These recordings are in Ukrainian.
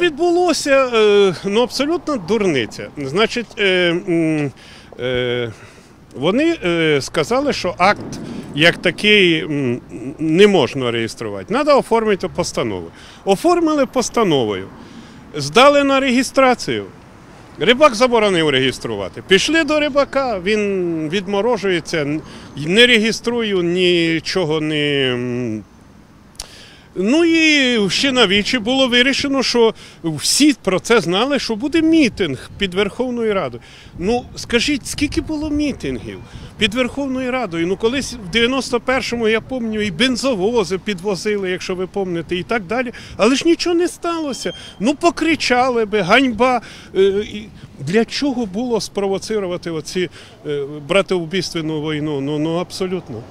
Відбулося е, ну, абсолютно дурниця. Значить, е, е, вони сказали, що акт як такий не можна реєструвати. Треба оформити постанову. Оформили постановою, здали на реєстрацію. Рибак заборонив реєструвати. Пішли до рибака, він відморожується, не реєструю, нічого не. Ну і ще на вічі було вирішено, що всі про це знали, що буде мітинг під Верховною Радою. Ну скажіть, скільки було мітингів під Верховною Радою? Ну колись в 91-му, я пам'ятаю, і бензовози підвозили, якщо ви пам'ятаєте, і так далі. Але ж нічого не сталося. Ну покричали би, ганьба. Е, Для чого було спровоцирувати оці е, братовбійственну війну? Ну, ну абсолютно.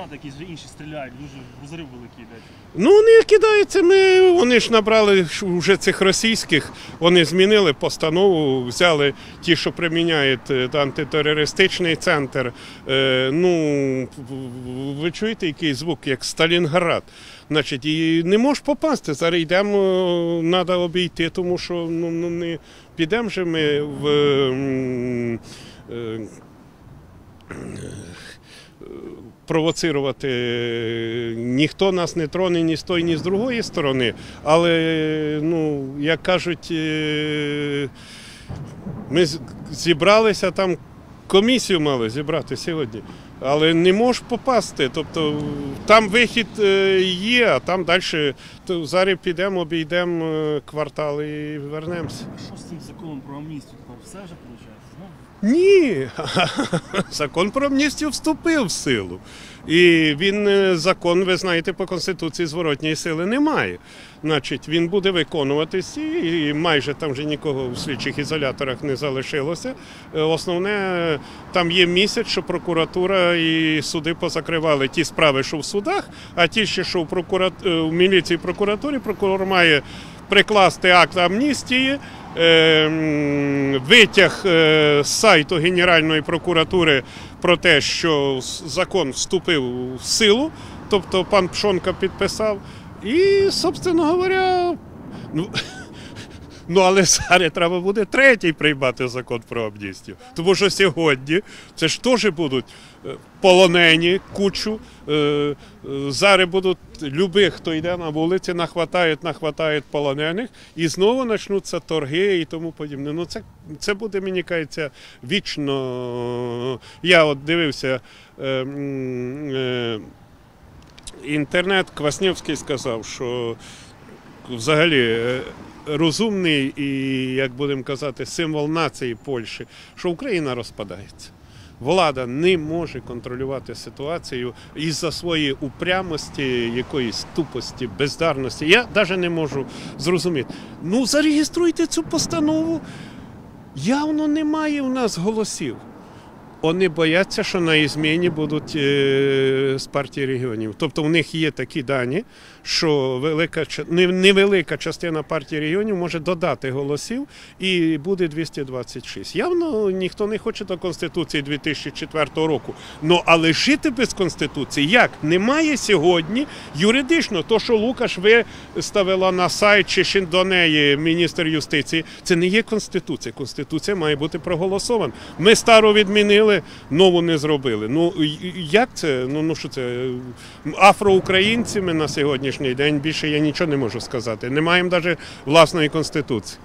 Кажуть, якісь вже інші стріляють, дуже розрив великий йде. Ну, вони кидаються. Ми вони ж набрали вже цих російських. Вони змінили постанову, взяли ті, що приміняють е, антитерористичний центр. Е, ну, ви чуєте, який звук, як Сталінград. Значить, і не можеш попасти. Зараз йдемо, треба обійти, тому що ну, ну не підемо же ми в. м, е, провоцирувати. Ніхто нас не троне ні з тої, ні з другої сторони. Але, ну, як кажуть, е, ми зібралися там, комісію мали зібрати сьогодні. Але не можеш попасти. Тобто там вихід е, є, а там далі то зараз підемо, обійдемо е, квартал і вернемося. Що з цим законом про амністію? Все вже виходить? Ні, закон про амністію вступив в силу. І він е, закон, ви знаєте, по конституції зворотньої сили немає. Значить, він буде виконуватись, і майже там вже нікого в слідчих ізоляторах не залишилося. Е, Основне, там є місяць, що прокуратура і суди позакривали ті справи, що в судах, а ті, що в, прокура... е, в міліції прокуратурі, прокурор має прикласти акт амністії, витяг е, з сайту Генеральної прокуратури про те, що закон вступив в силу, тобто пан Пшонка підписав. І, собственно говоря, ну, ну але зараз треба буде третій приймати закон про амністію. Тому що сьогодні це ж теж будуть е, полонені кучу. е, е, Зараз будуть любих, хто йде на вулиці, нахватають, нахватають полонених, і знову почнуться торги і тому подібне. Ну це, це буде, мені кажеться, вічно. Я от дивився. Інтернет Квасневський сказав, що взагалі е, розумний і, як будемо казати, символ нації Польщі, що Україна розпадається. Влада не може контролювати ситуацію із-за своєї упрямості, якоїсь тупості, бездарності. Я навіть не можу зрозуміти. Ну, зареєструйте цю постанову. Явно немає у нас голосів. Вони бояться, що на зміні будуть е, з партії регіонів. Тобто в них є такі дані, що велика невелика частина партії регіонів може додати голосів і буде 226. Явно ніхто не хоче до Конституції 2004 року. Ну але жити без Конституції як? Немає сьогодні юридично. То, що Лукаш виставила на сайт чи ще до неї міністр юстиції, це не є Конституція. Конституція має бути проголосована. Ми стару відмінили, нову не зробили. Ну як це? Ну, ну що це? афроукраїнцями на сьогоднішній день більше я нічого не можу сказати. Не маємо навіть власної конституції.